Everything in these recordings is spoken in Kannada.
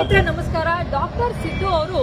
ನಮಸ್ಕಾರ ಡಾಕ್ಟರ್ ಸಿದ್ದು ಅವರು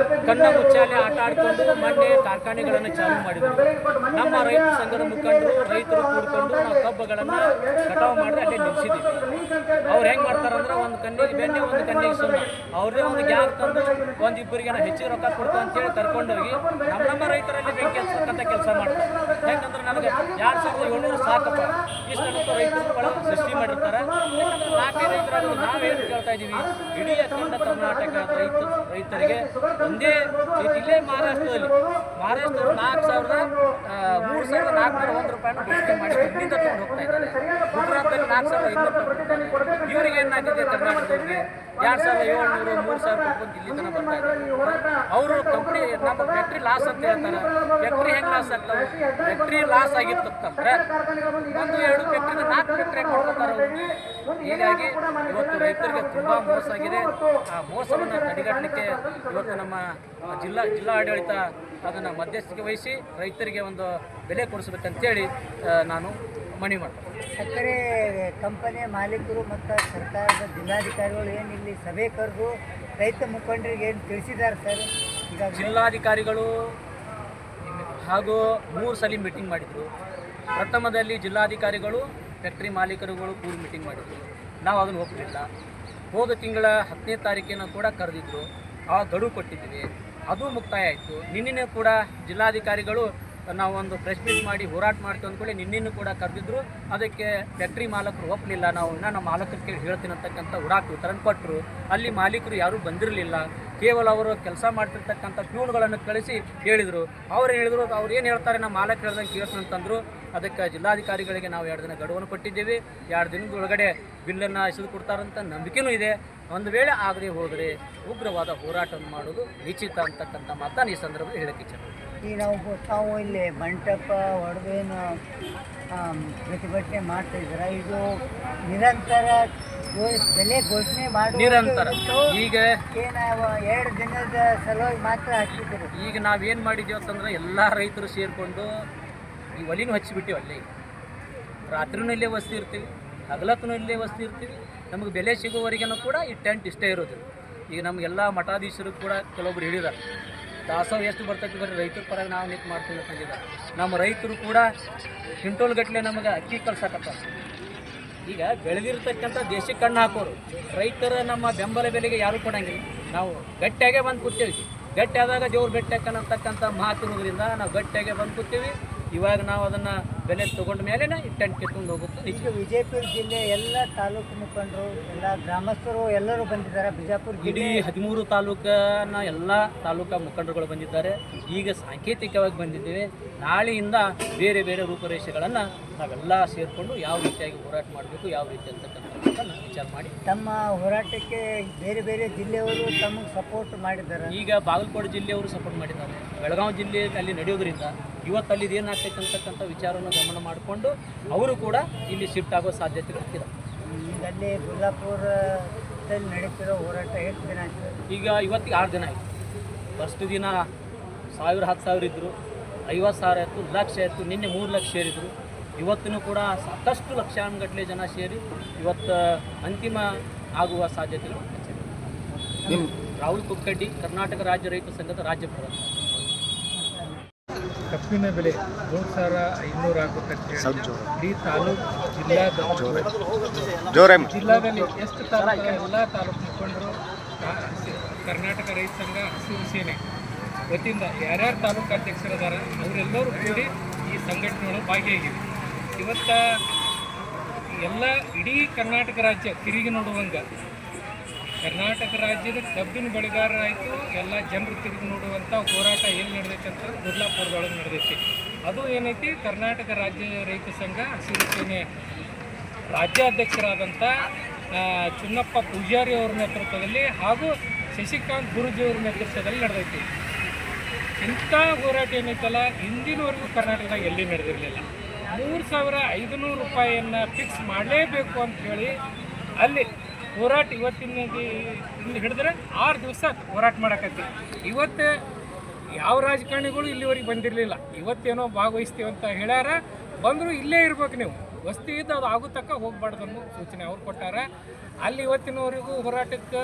ಕಣ್ಣ ಮುಚ್ಚಾಲೆ ಆಟ ಆಡ್ಕೊಂಡು ಮೊನ್ನೆ ಕಾರ್ಖಾನೆಗಳನ್ನು ಚಾಲೂ ಮಾಡಿದ್ರು. ನಮ್ಮ ರೈತ ಸಂಘದ ಮುಖಂಡರು, ರೈತರು ಕೂಡಿಕೊಂಡು ನಾವು ಕಬ್ಬುಗಳನ್ನು ಕಟಾವು ಮಾಡಿ ಅಲ್ಲಿ ನಿಲ್ಲಿಸಿದ್ದೀವಿ ಅವ್ರು ಹೆಂಗೆ ಮಾಡ್ತಾರಂದ್ರೆ ಒಂದು ಕಣ್ಣಿಗೆ ಬೆಣ್ಣೆ, ಒಂದು ಕಣ್ಣಿಗೆ ಸುಮ್ಮನೆ ಅವ್ರದೇ ಒಂದು ಗ್ಯಾಗ್ ತಂದು ಒಂದು ಇಬ್ಬರಿಗೆ ನಾವು ಹೆಚ್ಚಿಗೆ ರೊಕ್ಕ ಕೊಡ್ತು ಅಂತೇಳಿ ಕರ್ಕೊಂಡೋಗಿ ನಮ್ಮ ನಮ್ಮ ರೈತರಲ್ಲಿ ಬೆಂಕಿ ಕೆಲಸ ಮಾಡ್ತಾರೆ. ಯಾಕಂದ್ರೆ ನನಗೆ ಎರಡು ಸಾವಿರದ ಏಳ್ನೂರು ಸಾಕಪ್ಪ. ಇಷ್ಟು ರೈತರು ಬಹಳ ಸೃಷ್ಟಿ ಮಾಡಿರ್ತಾರೆ ಯಾಕಂದ್ರೆ ನಾಲ್ಕೈದು ರೈತರಾಗಿ ನಾವೇನು ಇದ್ದೀವಿ ಇಡೀ ಅಖಂಡ ಕರ್ನಾಟಕ ರೈತ ರೈತರಿಗೆ ಒಂದೇ ಇಲ್ಲೇ ಮಹಾರಾಷ್ಟ್ರದಲ್ಲಿ ಮಹಾರಾಷ್ಟ್ರದಲ್ಲಿ ನಾಲ್ಕು ಸಾವಿರದ ಮೂರು ಸಾವಿರದ ನಾಲ್ಕುನೂರ ಒಂದು ರೂಪಾಯಿನ ಬೇಡಿಕೆ ಮಾಡಿ ಇಲ್ಲಿಂದ ತಗೊಂಡು ಹೋಗ್ತಾ ಇದ್ದಾರೆ. ಗುಜರಾತಲ್ಲಿ ನಾಲ್ಕು ಸಾವಿರದ ಐನೂರು ರೂಪಾಯಿ ಇವರಿಗೆ ಏನಾಗಿದೆ ಕರ್ನಾಟಕದವ್ರಿಗೆ ಎರಡು ಸಾವಿರದ ಏಳ್ನೂರು, ಮೂರು ಸಾವಿರ ರೂಪಾಯಿ ಇಲ್ಲಿ ತನಕ ಬರ್ತಾ ಅವರು ಕಂಪ್ನಿ ನಮ್ಮ ಫ್ಯಾಕ್ಟ್ರಿ ಲಾಸ್ ಅಂತ ಹೇಳ್ತಾರೆ. ಫ್ಯಾಕ್ಟ್ರಿ ಹೆಂಗೆ ಲಾಸ್ ಆಗ್ತವೆ ಫ್ಯಾಕ್ಟ್ರಿ ಲಾಸ್ ಆಗಿರ್ತಂದ್ರೆ ಒಂದು, ಎರಡು ಫ್ಯಾಕ್ಟ್ರಿ ನಾಲ್ಕು ಫ್ಯಾಕ್ಟ್ರಿ ಕೊಡ್ಕೊತಾರೆ ಅವರು. ಹೀಗಾಗಿ ಇವತ್ತು ರೈತರಿಗೆ ತುಂಬ ಮೋಸ ಆಗಿದೆ. ಆ ಮೋಸವನ್ನು ತಡೆಗಟ್ಟಲಿಕ್ಕೆ ಇವತ್ತು ನಮ್ಮ ಜಿಲ್ಲಾ ಜಿಲ್ಲಾ ಆಡಳಿತ ಅದನ್ನು ಮಧ್ಯಸ್ಥಿಕೆ ವಹಿಸಿ ರೈತರಿಗೆ ಒಂದು ಬೆಲೆ ಕೊಡಿಸ್ಬೇಕಂತೇಳಿ ನಾನು ಮನವಿ ಮಾಡ್ತಾರೆ ಸಕ್ಕರೆ ಕಂಪನಿಯ ಮಾಲೀಕರು ಮತ್ತು ಸರ್ಕಾರದ ಜಿಲ್ಲಾಧಿಕಾರಿಗಳು ಏನು ಇಲ್ಲಿ ಸಭೆ ಕರೆದು ರೈತ ಮುಖಂಡರಿಗೆ ಏನು ತಿಳಿಸಿದ್ದಾರೆ ಸರ್? ಈಗ ಜಿಲ್ಲಾಧಿಕಾರಿಗಳು ಹಾಗೂ ಮೂರು ಸಲ ಮೀಟಿಂಗ್ ಮಾಡಿದರು. ಪ್ರಥಮದಲ್ಲಿ ಜಿಲ್ಲಾಧಿಕಾರಿಗಳು ಫ್ಯಾಕ್ಟ್ರಿ ಮಾಲೀಕರುಗಳು ಕೂಡಿ ಮೀಟಿಂಗ್ ಮಾಡಿದರು. ನಾವು ಅದನ್ನು ಒಪ್ಪಲಿಲ್ಲ ಹೋದ ತಿಂಗಳ ಹತ್ತನೇ ತಾರೀಕಿನ ಕೂಡ ಕರೆದಿದ್ದರು ಆ ಗಡುವು ಕೊಟ್ಟಿದ್ದೀವಿ. ಅದು ಮುಕ್ತಾಯ ಆಯಿತು. ನಿನ್ನೆ ಕೂಡ ಜಿಲ್ಲಾಧಿಕಾರಿಗಳು ನಾವು ಒಂದು ಪ್ರೆಸ್ ಮೀಟ್ ಮಾಡಿ ಹೋರಾಟ ಮಾಡ್ತೀವಿ ಅಂದ್ಕೊಳ್ಳಿ ನಿನ್ನೆನೂ ಕೂಡ ಕರೆದಿದ್ರು, ಅದಕ್ಕೆ ಫ್ಯಾಕ್ಟ್ರಿ ಮಾಲಕರು ಒಪ್ಪಲಿಲ್ಲ ನಾವು ಇನ್ನೂ ನಮ್ಮ ಮಾಲಕರಿಗೆ ಹೇಳ್ತೀನಿ ಅಂತಕ್ಕಂಥ ಉಡಾಕ್ ಉತ್ತರ ಕೊಟ್ಟರು ಅಲ್ಲಿ ಮಾಲೀಕರು ಯಾರೂ ಬಂದಿರಲಿಲ್ಲ. ಕೇವಲ ಅವರು ಕೆಲಸ ಮಾಡ್ತಿರ್ತಕ್ಕಂಥ ಪ್ಯೂನ್ಗಳನ್ನು ಕಳಿಸಿ ಹೇಳಿದರು. ಅವ್ರು ಹೇಳಿದ್ರು, ಅವ್ರು ಏನು ಹೇಳ್ತಾರೆ, ನಮ್ಮ ಮಾಲಕ ಹೇಳ್ದಂಗೆ ಕೇಳ್ತೀನಿ ಅಂತಂದರು. ಅದಕ್ಕೆ ಜಿಲ್ಲಾಧಿಕಾರಿಗಳಿಗೆ ನಾವು ಎರಡು ದಿನ ಗಡುವನ್ನು ಕೊಟ್ಟಿದ್ದೀವಿ. ಎರಡು ದಿನದೊಳಗಡೆ ಬಿಲ್ಲನ್ನು ಎಸೆದು ಕೊಡ್ತಾರಂತ ನಂಬಿಕೆನೂ ಇದೆ. ಒಂದು ವೇಳೆ ಆಗದೆ ಹೋದರೆ ಉಗ್ರವಾದ ಹೋರಾಟವನ್ನು ಮಾಡೋದು ನಿಶ್ಚಿತ ಅಂತಕ್ಕಂಥ ಮಾತನ್ನು ಈ ಸಂದರ್ಭದಲ್ಲಿ ಹೇಳಕ್ಕೆ ಇಚ್ಛೆ ಈ ನಾವು ತಾವು ಇಲ್ಲಿ ಮಂಟಪ ಒಡವೇನು ಪ್ರತಿಭಟನೆ ಮಾಡ್ತಾ ಇದ್ದೀರಾ? ಇದು ನಿರಂತರ ಬೆಲೆ ಘೋಷಣೆ ಮಾಡಿ ನಿರಂತರ. ಈಗ ಏನಾವ ಎರಡು ದಿನದ ಸಲುವಾಗಿ ಮಾತ್ರ ಹಚ್ಚಿದ್ರು ಈಗ ನಾವೇನು ಮಾಡಿದ್ದೀವಿ ಅಂತಂದ್ರೆ ಎಲ್ಲ ರೈತರು ಸೇರಿಕೊಂಡು ಈ ಒಲಿನೂ ಹಚ್ಚಿಬಿಟ್ಟಿವಿ ಅಲ್ಲಿ. ರಾತ್ರಿನೂ ಇಲ್ಲೇ ವಸ್ತಿ ಇರ್ತೀವಿ ಹಗಲತ್ತೂ ಇಲ್ಲೇ ವಸ್ತಿ ಇರ್ತೀವಿ. ನಮಗೆ ಬೆಲೆ ಸಿಗೋವರೆಗೂ ಕೂಡ ಈ ಟೆಂಟ್ ಇಷ್ಟೇ ಇರೋದು. ಈಗ ನಮಗೆಲ್ಲ ಮಠಾಧೀಶರು ಕೂಡ ಕೆಲವೊಬ್ರು ಹೇಳಿದ್ದಾರೆ ದಾಸೋಹ ಎಷ್ಟು ಬರ್ತೈತಿ ಬರ್ರಿ ರೈತರ ಪರ ನಾವು ನಿಂತು ಮಾಡ್ತೀವಿ ನಮ್ಮ ರೈತರು ಕೂಡ ಕ್ವಿಂಟೋಲ್ ಗಟ್ಟಲೆ ನಮಗೆ ಅಕ್ಕಿ ಕಳ್ಸಕತ್ತ ಈಗ ಬೆಳೆದಿರ್ತಕ್ಕಂಥ ದೇಶಕ್ಕೆ ಕಣ್ಣು ಹಾಕೋರು. ರೈತರ ನಮ್ಮ ಬೆಂಬಲ ಬೆಲೆಗೆ ಯಾರು ಕೊಡಂಗಿಲ್ಲ. ನಾವು ಗಟ್ಟಿಯಾಗೆ ಬಂದು ಕೂತೀವಿ. ಗಟ್ಟಿಯಾದಾಗ ದೇವ್ರು ಬೆಟ್ಟ ಮಾತಿರೋದ್ರಿಂದ ನಾವು ಗಟ್ಟಿಯಾಗೆ ಬಂದು ಕೂತೀವಿ. ಇವಾಗ ನಾವು ಅದನ್ನು ಬೆಲೆ ತಗೊಂಡ ಮೇಲೆ ಟೆಂಟ್ ಕಿತ್ಕೊಂಡು ಹೋಗುತ್ತೆ ಈಗ ವಿಜಯಪುರ ಜಿಲ್ಲೆ ಎಲ್ಲ ತಾಲೂಕು ಮುಖಂಡರು ಎಲ್ಲ ಗ್ರಾಮಸ್ಥರು ಎಲ್ಲರೂ ಬಂದಿದ್ದಾರೆ. ಬಿಜಾಪುರ ಇಡೀ ಹದಿಮೂರು ತಾಲೂಕನ ಎಲ್ಲ ತಾಲೂಕ ಮುಖಂಡರುಗಳು ಬಂದಿದ್ದಾರೆ. ಈಗ ಸಾಂಕೇತಿಕವಾಗಿ ಬಂದಿದ್ದೇವೆ. ನಾಳೆಯಿಂದ ಬೇರೆ ಬೇರೆ ರೂಪರೇಷೆಗಳನ್ನು ನಾವೆಲ್ಲ ಸೇರಿಕೊಂಡು ಯಾವ ರೀತಿಯಾಗಿ ಹೋರಾಟ ಮಾಡಬೇಕು ಯಾವ ರೀತಿ ಅಂತಕ್ಕಂಥದ್ದನ್ನು ವಿಚಾರ ಮಾಡಿ. ತಮ್ಮ ಹೋರಾಟಕ್ಕೆ ಬೇರೆ ಬೇರೆ ಜಿಲ್ಲೆಯವರು ತಮಗೆ ಸಪೋರ್ಟ್ ಮಾಡಿದ್ದಾರೆ. ಈಗ ಬಾಗಲಕೋಟೆ ಜಿಲ್ಲೆಯವರು ಸಪೋರ್ಟ್ ಮಾಡಿದ್ದಾರೆ. ಬೆಳಗಾವಿ ಜಿಲ್ಲೆ ಅಲ್ಲಿ ನಡೆಯೋದ್ರಿಂದ ಇವತ್ತು ಅಲ್ಲಿ ಏನಾಗ್ತೈತೆ ಅಂತಕ್ಕಂಥ ವಿಚಾರವನ್ನು ಗಮನ ಮಾಡಿಕೊಂಡು ಅವರು ಕೂಡ ಇಲ್ಲಿ ಶಿಫ್ಟ್ ಆಗೋ ಸಾಧ್ಯತೆ ಇದೆ ಇಲ್ಲಿ ಅಲ್ಲಿ ಬಿಜಾಪುರದಲ್ಲಿ ನಡೀತಿರೋ ಹೋರಾಟ ಎಷ್ಟು ದಿನ ಆಯ್ತು? ಈಗ ಇವತ್ತಿಗೆ ಆರು ದಿನ ಆಯಿತು. ಫಸ್ಟ್ ದಿನ ಸಾವಿರ ಹತ್ತು ಸಾವಿರ ಇದ್ದರು ಐವತ್ತು ಸಾವಿರ ಆಯಿತು ಲಕ್ಷ ಆಯಿತು ನಿನ್ನೆ ಮೂರು ಲಕ್ಷ ಸೇರಿದರು ಇವತ್ತಿನೂ ಕೂಡ ಸಾಕಷ್ಟು ಲಕ್ಷಾನುಗಟ್ಟಲೆ ಜನ ಸೇರಿ ಇವತ್ತು ಅಂತಿಮ ಆಗುವ ಸಾಧ್ಯತೆಗಳು. ರಾಹುಲ್ ಕುಕ್ಕಡ್ಡಿ ಕರ್ನಾಟಕ ರಾಜ್ಯ ರೈತ ಸಂಘದ ರಾಜ್ಯ ಪ್ರಧಾನ. ಕಬ್ಬಿನ ಬೆಲೆ ಮೂರು ಸಾವಿರ ಐನೂರು ಆಗುತ್ತೆ ಇಡೀ ತಾಲೂಕು ಜಿಲ್ಲಾ ಜಿಲ್ಲಾದಲ್ಲಿ ಎಷ್ಟು ತಾಲೂಕು ಎಲ್ಲ ತಾಲೂಕು ಮುಖಂಡರು ಕರ್ನಾಟಕ ರೈತ ಸಂಘ ಹಸಿರು ಸೇನೆ ವತಿಯಿಂದ ಯಾರ್ಯಾರು ತಾಲೂಕು ಅಧ್ಯಕ್ಷರಿದ್ದಾರೆ ಅವರೆಲ್ಲರೂ ಕೂಡಿ ಈ ಸಂಘಟನೆಗಳು ಭಾಗಿಯಾಗಿವೆ. ಇವತ್ತ ಎಲ್ಲ ಇಡೀ ಕರ್ನಾಟಕ ರಾಜ್ಯ ತಿರುಗಿ ನೋಡುವಂಗೆ ಕರ್ನಾಟಕ ರಾಜ್ಯದ ಕಬ್ಬಿನ ಬೆಳೆಗಾರರಾಯಿತು ಎಲ್ಲ ಜನರು ತಿರುಗಿ ನೋಡುವಂಥ ಹೋರಾಟ ಎಲ್ಲಿ ನಡೆದೈತೆ ಅಂತ ದುರ್ಲಾಪುರದೊಳಗೆ ನಡೆದೈತಿ. ಅದು ಏನೈತಿ? ಕರ್ನಾಟಕ ರಾಜ್ಯ ರೈತ ಸಂಘ ಹಸಿರು ಸೇನೆ ರಾಜ್ಯಾಧ್ಯಕ್ಷರಾದಂಥ ಚುನ್ನಪ್ಪ ಪೂಜಾರಿ ಅವರ ನೇತೃತ್ವದಲ್ಲಿ ಹಾಗೂ ಶಶಿಕಾಂತ್ ಗುರುಜಿಯವರ ನೇತೃತ್ವದಲ್ಲಿ ನಡೆದೈತಿ. ಇಂಥ ಹೋರಾಟ ಏನೈತಲ್ಲ? ಹಿಂದಿನವರೆಗೂ ಕರ್ನಾಟಕದಾಗ ಎಲ್ಲಿ ನಡೆದಿರಲಿಲ್ಲ. ಮೂರು ಸಾವಿರ ಐದುನೂರು ರೂಪಾಯಿಯನ್ನು ಫಿಕ್ಸ್ ಮಾಡಲೇಬೇಕು ಅಂತ ಹೇಳಿ ಅಲ್ಲಿ ಹೋರಾಟ ಇವತ್ತಿನ ಹಿಡಿದ್ರೆ ಆರು ದಿವಸ ಹೋರಾಟ ಮಾಡಕತ್ತಿ. ಇವತ್ತು ಯಾವ ರಾಜಕಾರಣಿಗಳು ಇಲ್ಲಿವರೆಗೆ ಬಂದಿರಲಿಲ್ಲ. ಇವತ್ತೇನೋ ಭಾಗವಹಿಸ್ತೀವಿ ಅಂತ ಹೇಳ್ಯಾರ. ಬಂದರೂ ಇಲ್ಲೇ ಇರ್ಬೇಕು ನೀವು. ವಸ್ತಿ ಇದ್ದು ಅದು ಆಗೋ ತಕ್ಕ ಹೋಗ್ಬಾರ್ದು ಅನ್ನೋ ಸೂಚನೆ ಅವ್ರು ಕೊಟ್ಟಾರ. ಅಲ್ಲಿ ಇವತ್ತಿನವರೆಗೂ ಹೋರಾಟಕ್ಕೆ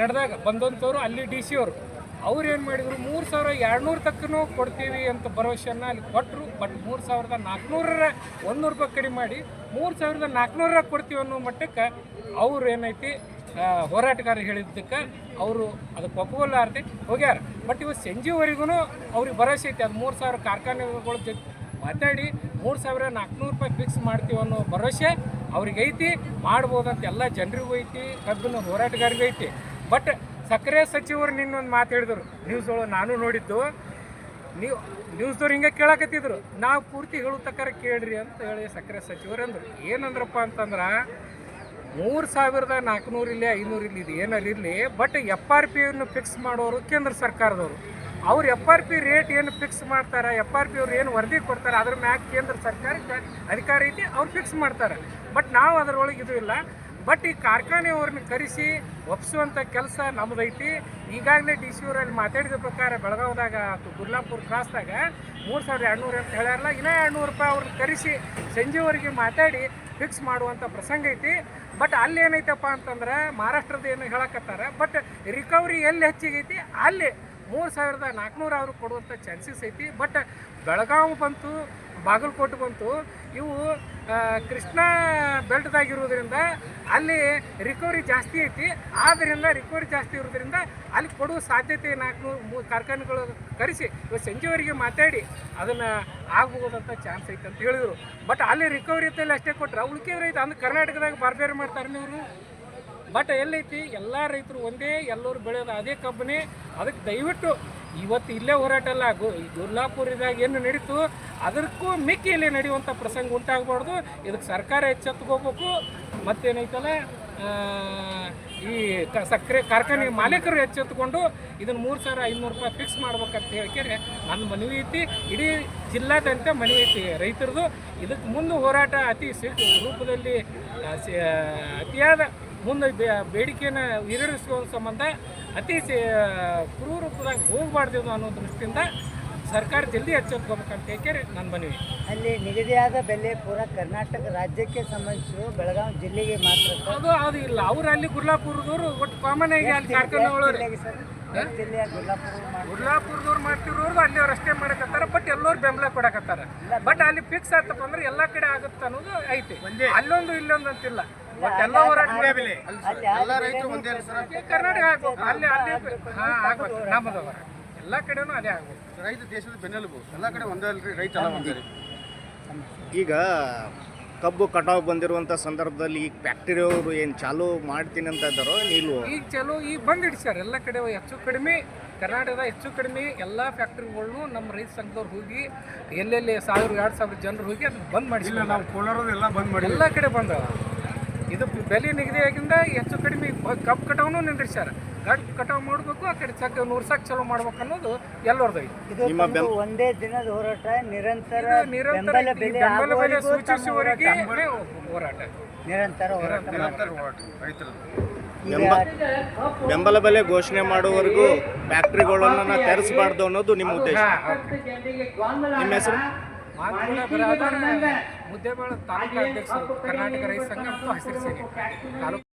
ನಡೆದಾಗ ಬಂದಂಥವ್ರು ಅಲ್ಲಿ ಡಿ ಸಿ ಅವರು. ಅವ್ರು ಏನು ಮಾಡಿದ್ರು? ಮೂರು ಸಾವಿರ ಎರಡುನೂರು ತಕ್ಕನೂ ಕೊಡ್ತೀವಿ ಅಂತ ಭರವಸೆಯನ್ನ ಅಲ್ಲಿ ಕೊಟ್ಟರು ಬಟ್ ಮೂರು ಸಾವಿರದ ನಾಲ್ಕುನೂರರ ಒಂದೂರು ರೂಪಾಯಿ ಕಡಿಮೆ ಮಾಡಿ ಮೂರು ಸಾವಿರದ ನಾಲ್ಕುನೂರ ಕೊಡ್ತೀವಿ ಅನ್ನೋ ಮಟ್ಟಕ್ಕೆ ಅವ್ರು ಏನೈತಿ ಹೋರಾಟಗಾರ ಹೇಳಿದ್ದಕ್ಕೆ ಅವರು ಅದಕ್ಕೆ ಒಪ್ಪಿಕೊಳ್ಳಾರ್ದೆ ಹೋಗ್ಯಾರ. ಬಟ್ ಇವತ್ತು ಸಂಜೆವರೆಗೂ ಅವ್ರಿಗೆ ಭರವಸೆ ಐತಿ. ಅದು ಮೂರು ಸಾವಿರ ಕಾರ್ಖಾನೆಗಳ ಜೊತೆ ಮಾತಾಡಿ ಮೂರು ಸಾವಿರ ನಾಲ್ಕುನೂರು ರೂಪಾಯಿ ಫಿಕ್ಸ್ ಮಾಡ್ತೀವಿ ಅನ್ನೋ ಭರವಸೆ ಅವ್ರಿಗೆ ಐತಿ ಮಾಡ್ಬೋದಂತ ಎಲ್ಲ ಜನರಿಗೂ ಐತಿ, ಕಬ್ಬಿನ ಹೋರಾಟಗಾರಿಗೂ ಐತಿ. ಬಟ್ ಸಕ್ಕರೆ ಸಚಿವರು ನಿನ್ನೊಂದು ಮಾತು ಹೇಳಿದರು. ನ್ಯೂಸ್ ಒಳಗೆ ನಾನು ನೋಡಿದ್ದು, ನೀವು ನ್ಯೂಸ್ದವ್ರು ಹಿಂಗೆ ಕೇಳಕತ್ತಿದ್ರು. ನಾವು ಪೂರ್ತಿ ಹೇಳೋ ಕೇಳ್ರಿ ಅಂತ ಹೇಳಿ ಸಕ್ಕರೆ ಸಚಿವರು ಅಂದರು. ಏನಂದ್ರಪ್ಪ ಅಂತಂದ್ರೆ, ಮೂರು ಸಾವಿರದ ನಾಲ್ಕುನೂರು ಇಲ್ಲಿ ಐನೂರು ಇಲ್ಲಿ ಇದು ಏನಾರು ಇರಲಿ ಬಟ್ ಎಫ್ ಆರ್ ಪಿಯನ್ನು ಫಿಕ್ಸ್ ಮಾಡೋರು ಕೇಂದ್ರ ಸರ್ಕಾರದವರು. ಅವ್ರು ಎಫ್ ಆರ್ ಪಿ ರೇಟ್ ಏನು ಫಿಕ್ಸ್ ಮಾಡ್ತಾರೆ ಎಫ್ ಆರ್ ಪಿ ಅವ್ರು ಏನು ವರದಿ ಕೊಡ್ತಾರೆ, ಅದ್ರ ಮ್ಯಾಗ ಕೇಂದ್ರ ಸರ್ಕಾರ ಅಧಿಕಾರ ಐತಿ, ಅವ್ರು ಫಿಕ್ಸ್ ಮಾಡ್ತಾರೆ. ಬಟ್ ನಾವು ಅದರೊಳಗೆ ಇದು ಇಲ್ಲ. ಬಟ್ ಈ ಕಾರ್ಖಾನೆಯವ್ರನ್ನ ಕರೆಸಿ ಒಪ್ಪಿಸುವಂಥ ಕೆಲಸ ನಮ್ಮದೈತಿ ಈಗಾಗಲೇ ಡಿ ಸಿ ಅವರಲ್ಲಿ ಮಾತಾಡಿದ ಪ್ರಕಾರ ಬೆಳಗಾವ್ದಾಗ ಅಥವಾ ಗುರ್ಲಾಪುರ ಕ್ರಾಸ್ದಾಗ ಮೂರು ಸಾವಿರದ ಎರಡುನೂರು ಅಂತ ಹೇಳ್ಯಾರಲ್ಲ, ಇನ್ನೂ ಎರಡುನೂರು ರೂಪಾಯಿ ಅವ್ರನ್ನ ಕರೆಸಿ ಸಂಜೆವರೆಗೆ ಮಾತಾಡಿ ಫಿಕ್ಸ್ ಮಾಡುವಂಥ ಪ್ರಸಂಗ ಐತಿ. ಬಟ್ ಅಲ್ಲಿ ಏನೈತಪ್ಪ ಅಂತಂದ್ರೆ ಮಹಾರಾಷ್ಟ್ರದ ಏನು ಹೇಳಕತ್ತಾರೆ ಬಟ್ ರಿಕವರಿ ಎಲ್ಲಿ ಹೆಚ್ಚಿಗೈತಿ? ಅಲ್ಲಿ ಮೂರು ಸಾವಿರದ ನಾಲ್ಕುನೂರು ಅವರು ಕೊಡುವಂಥ ಚಾನ್ಸಸ್ ಐತಿ. ಬಟ್ ಬೆಳಗಾವಿ ಬಂತು, ಬಾಗಲಕೋಟೆ ಬಂತು, ಇವು ಕೃಷ್ಣ ಬೆಲ್ಟ್ದಾಗಿರೋದ್ರಿಂದ ಅಲ್ಲಿ ರಿಕವರಿ ಜಾಸ್ತಿ ಐತಿ. ಆದ್ದರಿಂದ ರಿಕವರಿ ಜಾಸ್ತಿ ಇರೋದ್ರಿಂದ ಅಲ್ಲಿ ಕೊಡುವ ಸಾಧ್ಯತೆ ನಾಲ್ಕುನೂರು ಮೂರು ಕಾರ್ಖಾನೆಗಳು ಕರೆಸಿ ಇವತ್ತು ಸಂಜೆವರೆಗೆ ಮಾತಾಡಿ ಅದನ್ನು ಆಗ್ಬೋದಂಥ ಚಾನ್ಸ್ ಐತೆ ಅಂತ ಹೇಳಿದರು. ಬಟ್ ಅಲ್ಲಿ ರಿಕವರಿ ಇತ್ತಲ್ಲಿ ಅಷ್ಟೇ ಕೊಟ್ಟರೆ ಉಳ್ಕಿದ್ರೆ ಐತೆ ಅಂದ್ರೆ ಕರ್ನಾಟಕದಾಗ ಬಾರ್ ಬೇರೆ ಮಾಡ್ತಾರೆ ನೀವು ಬಟ್ ಎಲ್ಲೈತಿ, ಎಲ್ಲ ರೈತರು ಒಂದೇ, ಎಲ್ಲರೂ ಬೆಳೆಯೋದು ಅದೇ ಕಬ್ಬನೇ ಅದಕ್ಕೆ ದಯವಿಟ್ಟು ಇವತ್ತು ಇಲ್ಲೇ ಹೋರಾಟ ಅಲ್ಲ, ಗು ಏನು ನಡೀತು, ಅದಕ್ಕೂ ಮಿಕ್ಕಿ ಇಲ್ಲಿ ನಡೆಯುವಂಥ ಪ್ರಸಂಗ ಉಂಟಾಗಬಾರ್ದು. ಇದಕ್ಕೆ ಸರ್ಕಾರ ಎಚ್ಚೆತ್ಕೋಬೇಕು ಮತ್ತೇನೈತಲ್ಲ ಈ ಕ, ಸಕ್ಕರೆ ಕಾರ್ಖಾನೆ ಮಾಲೀಕರು ಎಚ್ಚೆತ್ಕೊಂಡು ಇದನ್ನು ಮೂರು ಸಾವಿರ ಐನೂರು ರೂಪಾಯಿ ಫಿಕ್ಸ್ ಮಾಡ್ಬೇಕಂತ ಹೇಳ್ಕೇರೆ ನನ್ನ ಮನವಿ ಐತಿ. ಇಡೀ ಜಿಲ್ಲಾದ್ಯಂತ ಮನವಿ ಐತಿ ರೈತರದು. ಇದಕ್ಕೆ ಮುಂದೆ ಹೋರಾಟ ಅತಿ ರೂಪದಲ್ಲಿ ಅತಿಯಾದ ಮುಂದೆ ಬೇಡಿಕೆಯನ್ನು ಈಡೇರಿಸುವ ಸಂಬಂಧ ಅತಿ ಕ್ರೂರೂಪದಾಗ ಕ್ರೂರ ರೂಪದಾಗ ಹೋಗಬಾರ್ದು ಅನ್ನೋ ದೃಷ್ಟಿಯಿಂದ ಸರ್ಕಾರ ಜಲ್ದಿ ಎಚ್ಚೆತ್ಕೋಬೇಕಂತ ಹೇಳಿ ನನ್ನ ಮನವಿ. ಅಲ್ಲಿ ನಿಗದಿಯಾದ ಬೆಲೆ ಪೂರ ಕರ್ನಾಟಕ ರಾಜ್ಯಕ್ಕೆ ಸಂಬಂಧಿಸಿದ ಬೆಳಗಾವಿ ಜಿಲ್ಲೆಗೆ ಮಾತ್ರ ಅದು ಅದು ಇಲ್ಲ. ಅವ್ರು ಅಲ್ಲಿ ಗುರ್ಲಾಪುರದವರು ಒಟ್ಟು ಕಾಮನ್ ಆಗಿ ಅಲ್ಲಿ ಕಾರ್ಖಾನೆ ಒಳಗೆ ಸರ್? ಜಿಲ್ಲೆಯ ಗುಲ್ಲಾಪುರ ಮಾಡಿ ಗುರ್ಲಾಪುರದವ್ರು ಮಾಡ್ತಿರೋರು ಅಲ್ಲಿ ಅವ್ರು ಅಷ್ಟೇ ಮಾಡಕತ್ತಾರ ಬಟ್ ಎಲ್ಲರೂ ಬೆಂಬಲ ಕೊಡಕತ್ತಾರ. ಬಟ್ ಅಲ್ಲಿ ಫಿಕ್ಸ್ ಆಯ್ತಪ್ಪ ಅಂದ್ರೆ ಎಲ್ಲ ಕಡೆ ಆಗುತ್ತೆ ಅನ್ನೋದು ಐತಿ. ಅಲ್ಲೊಂದು ಇಲ್ಲೊಂದು ಅಂತಿಲ್ಲ. ಎಲ್ಲ ಹೋರಾಟ ಅಲ್ಲಿ ಎಲ್ಲ ರೈತರು ಈ ಕರ್ನಾಟಕ ಆಗ್ಬೇಕು ಅಲ್ಲಿ ಅಲ್ಲಿ ಹಾ ಆಗ್ಬೇಕು ನಮ್ಮದು ಹೋರಾಟ. ಎಲ್ಲ ಕಡೆನೂ ಅದೇ ಆಗ್ಬೇಕು ರೈತ ದೇಶದ ಬೆನ್ನೆಲುಬು. ಎಲ್ಲ ಕಡೆ ಒಂದೇ ಅಲ್ರಿ ರೈತ ಎಲ್ಲ ಒಂದೇ ರೀ. ಈಗ ಕಬ್ಬು ಕಟಾವು ಬಂದಿರುವಂಥ ಸಂದರ್ಭದಲ್ಲಿ ಈಗ ಫ್ಯಾಕ್ಟರಿಯವರು ಏನು ಚಾಲೂ ಮಾಡ್ತೀನಿ ಅಂತ ಇದ್ದಾರೋ ನೀವು ಈಗ ಚಾಲು ಈಗ ಬಂದಿಡಿ ಸರ್. ಎಲ್ಲ ಕಡೆ ಹೆಚ್ಚು ಕಡಿಮೆ ಕರ್ನಾಟಕದ ಹೆಚ್ಚು ಕಡಿಮೆ ಎಲ್ಲ ಫ್ಯಾಕ್ಟ್ರಿಗಳ್ನು ನಮ್ಮ ರೈತ ಸಂಘದವ್ರು ಹೋಗಿ ಎಲ್ಲೆಲ್ಲಿ ಸಾವಿರ ಎರಡು ಸಾವಿರ ಜನರು ಹೋಗಿ ಅದನ್ನ ಬಂದ್ ಮಾಡಿಸಿಲ್ಲ ನಾವು ಕೋಲಾರದ ಎಲ್ಲ ಬಂದ್ ಮಾಡಿ ಎಲ್ಲ ಕಡೆ ಬಂದವ ಇದು ಬೆಲೆ ನಿಗದಿಯಾಗಿಂದ ಹೆಚ್ಚು ಕಡಿಮೆ ಕಬ್ಬು ಕಟಾವನು ನಿಂದಿರ್ಸ್ಯಾರ. ಕಟ್ ಕಟಾವು ಮಾಡಬೇಕು ಆ ಕಡೆ ಚಕ್ಕ ನೂರು ಸಾಕು ಚಲೋ ಮಾಡ್ಬೇಕು ಅನ್ನೋದು ಎಲ್ಲರದ್ದು ಒಂದೇ ದಿನದ ಹೋರಾಟ ನಿರಂತರ ನಿರಂತರ ಬೆಂಬಲ ಬೆಲೆ ಬೆಂಬಲ ಬೆಲೆ ಆಗುವವರೆಗೂ ಸೂಚಿಸುವವರೆಗೆ ಹೋರಾಟ ನಿರಂತರ ಹೋರಾಟ ನಿರಂತರ ಹೋರಾಟ ರೈತರದ್ದು. ಬೆಂಬಲ ಬೆಲೆ ಘೋಷಣೆ ಮಾಡುವವರೆಗೂ ಫ್ಯಾಕ್ಟ್ರಿಗಳನ್ನು ತೆರೆಸಬಾರ್ದು ಅನ್ನೋದು ನಿಮ್ಮ ಉದ್ದೇಶ. ನಿಮ್ಮ ಹೆಸರು? ಬರಾಬರ ಮುದ್ದೇಬೇಳ ತಾಲೂಕು ಅಧ್ಯಕ್ಷರು ಕರ್ನಾಟಕ ರೈತ ಸಂಘ ಮತ್ತು ಹಸಿರು ಸೇನೆ ತಾಲೂಕು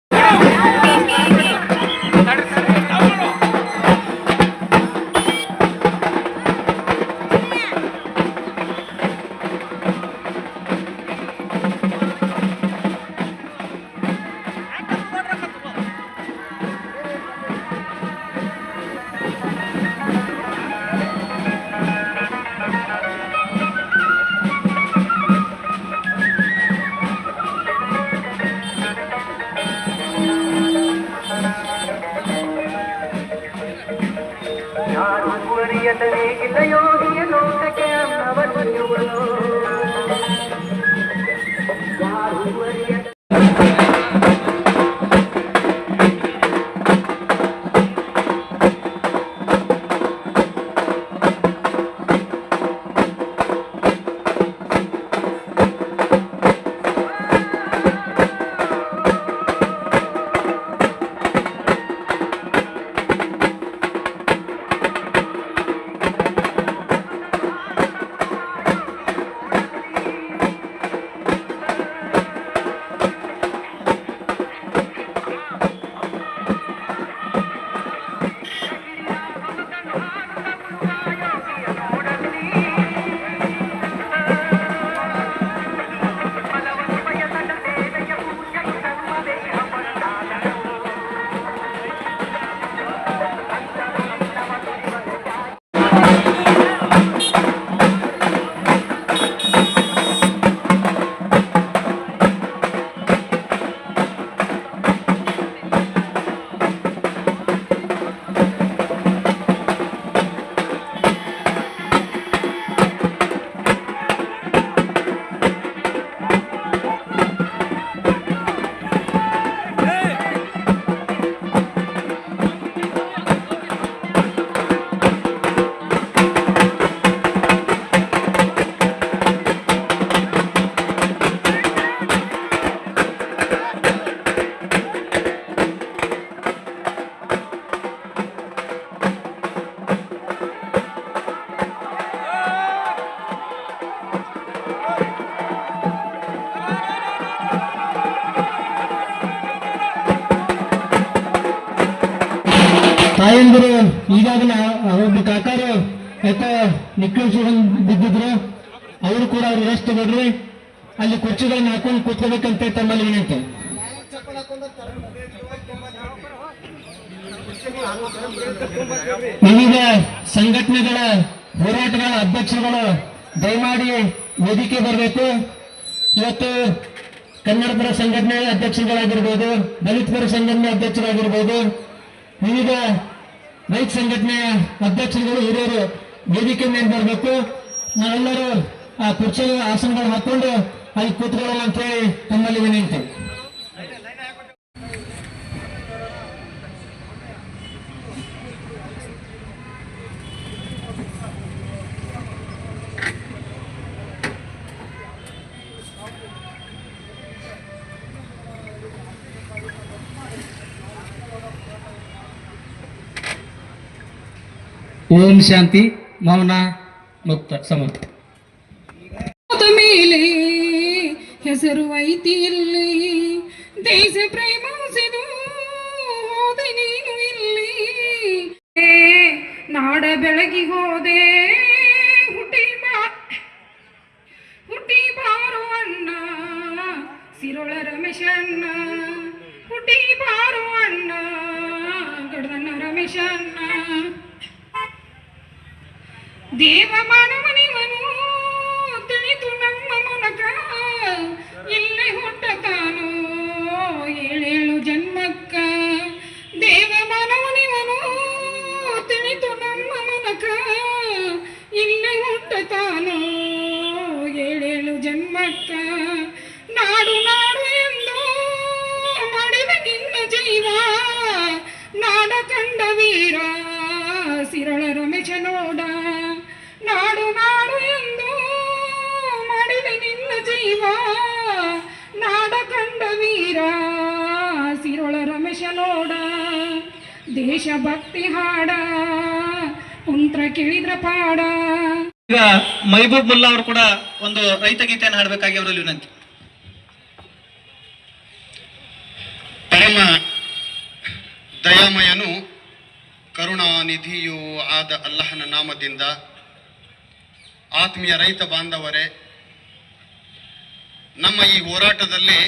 ಈಗಾಗಲೇ ಒಬ್ಬ ಕಾಕಾರು ಯಾಕೋ ನಿಕ್ಲೂಸ್ ಬಿದ್ದಿದ್ರು. ಅವರು ಕೂಡ ಅವ್ರು ರೆಸ್ಟ್ ತಗೊಳ್ರಿ ಅಲ್ಲಿ ಕುರ್ಚಿಗಳನ್ನ ಹಾಕೊಂಡು ಕೂತ್ಕೋಬೇಕಂತ ತಮ್ಮಲ್ಲಿ ವಿನಂತಿ. ವಿವಿಧ ಸಂಘಟನೆಗಳ ಹೋರಾಟಗಳ ಅಧ್ಯಕ್ಷರುಗಳು ದಯಮಾಡಿ ವೇದಿಕೆ ಬರಬೇಕು. ಇವತ್ತು ಕನ್ನಡ ಪರ ಸಂಘಟನೆ ಅಧ್ಯಕ್ಷರುಗಳಾಗಿರ್ಬೋದು ದಲಿತ ಪರ ಸಂಘಟನೆ ಅಧ್ಯಕ್ಷರಾಗಿರ್ಬೋದು, ವಿವಿಧ ರೈತ ಸಂಘಟನೆ ಅಧ್ಯಕ್ಷರುಗಳು, ಹಿರಿಯರು ವೇದಿಕೆ ಮೇಲೆ ಬರಬೇಕು. ನಾವೆಲ್ಲರೂ ಆ ಕುರ್ಚಿ ಆಸನಗಳು ಹಾಕೊಂಡು ಅಲ್ಲಿ ಕೂತ್ಕೊಳ್ಳೋಣ ಅಂತ ಹೇಳಿ ತಮ್ಮಲ್ಲಿ ವಿನಂತಿ. ಓಂ ಶಾಂತಿ, ಮೌನ ಮುಕ್ತ ಸಮರ್ಥ ಹೋದ ಮೇಲೆ ಹೆಸರು ಐತಿ ಇಲ್ಲಿ ದೇಶ ಪ್ರೇಮಿಸಿದು ಹೋದೆ ನೀನು ಇಲ್ಲಿ. ನಾಡ ಬೆಳಗಿ ಹೋದೆ. ದೇವ ಮಾನವನಿವನು ತಿಳಿತು ನಮ್ಮ ಮೂಲಕ ಇಲ್ಲೇ ಹುಟ್ಟತಾನು ಏಳೇಳು ಜನ್ಮಕ್ಕ ದೇವ ಮಾನವನಿವನು ತಿಳಿತು ನಮ್ಮ ಮೂಲಕ ಇಲ್ಲೇ ಹುಟ್ಟತಾನು ಏಳೇಳು ಜನ್ಮಕ್ಕ ನಾಡು ನಾಡು ಎಂದು ಮಾಡಿದ ನಿನ್ನ ಜೀವ ನಾಡ ಕಂಡ ವೀರ ದೇಶಭಕ್ತಿ ಹಾಡ ಉಂತ್ರ ಕೇಳಿದ್ರ ಪಾಡ. ಈಗ ಮೈಬೂಬ್ ಮುಲ್ಲಾ ಅವರು ಕೂಡ ಒಂದು ರೈತ ಗೀತೆಯನ್ನು ಹಾಡಬೇಕಾಗಿ ಅವರಲ್ಲಿ ವಿನಂತಿ ಪರಮ ದಯಾಮಯನು ಕರುಣಾನಿಧಿಯೂ ಆದ ಅಲ್ಲಹನ ನಾಮದಿಂದ ಆತ್ಮೀಯ ರೈತ ಬಾಂಧವರೇ ನಮ್ಮ ಈ ಹೋರಾಟದಲ್ಲಿ